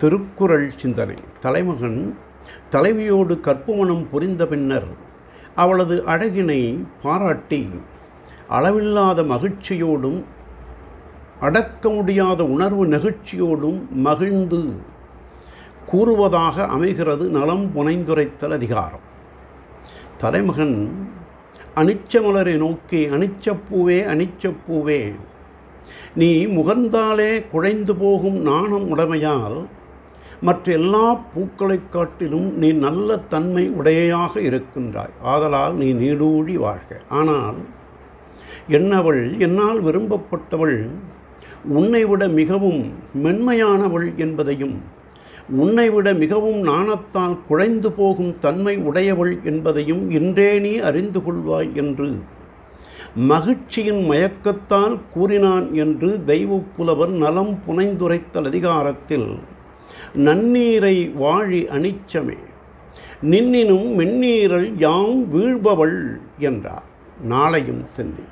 திருக்குறள் சிந்தனை. தலைமகன் தலைவியோடு கற்புமணம் புரிந்த பின்னர் அவளது அழகினை பாராட்டி அளவில்லாத மகிழ்ச்சியோடும் அடக்க முடியாத உணர்வு நெகிழ்ச்சியோடும் மகிழ்ந்து கூறுவதாக அமைகிறது நலம் புனைந்துரைத்தல் அதிகாரம். தலைமகன் அனிச்சமலரை நோக்கி அனிச்சப்பூவே அனிச்சப்பூவே நீ முகர்ந்தாலே குழைந்து போகும் நாணம் உடைமையால் மற்ற எல்லா பூக்களைக் காட்டிலும் நீ நல்ல தன்மை உடையாக இருக்கின்றாய். ஆதலால் நீ நீடூழி வாழ்க. ஆனால் என்னவள் என்னால் விரும்பப்பட்டவள் உன்னை விட மிகவும் மென்மையானவள் என்பதையும் உன்னை விட மிகவும் நாணத்தால் குழைந்து போகும் தன்மை உடையவள் என்பதையும் இன்றே நீ அறிந்து கொள்வாய் என்று மகிழ்ச்சியின் மயக்கத்தால் கூறினான் என்று தெய்வப் புலவர் நலம் புனைந்துரைத்தல் அதிகாரத்தில் நன்னீரை வாழி அனிச்சமே நின்னினும் மென்னீரல் யாம் வீழ்பவள் என்றார். நாளையும் சென்றி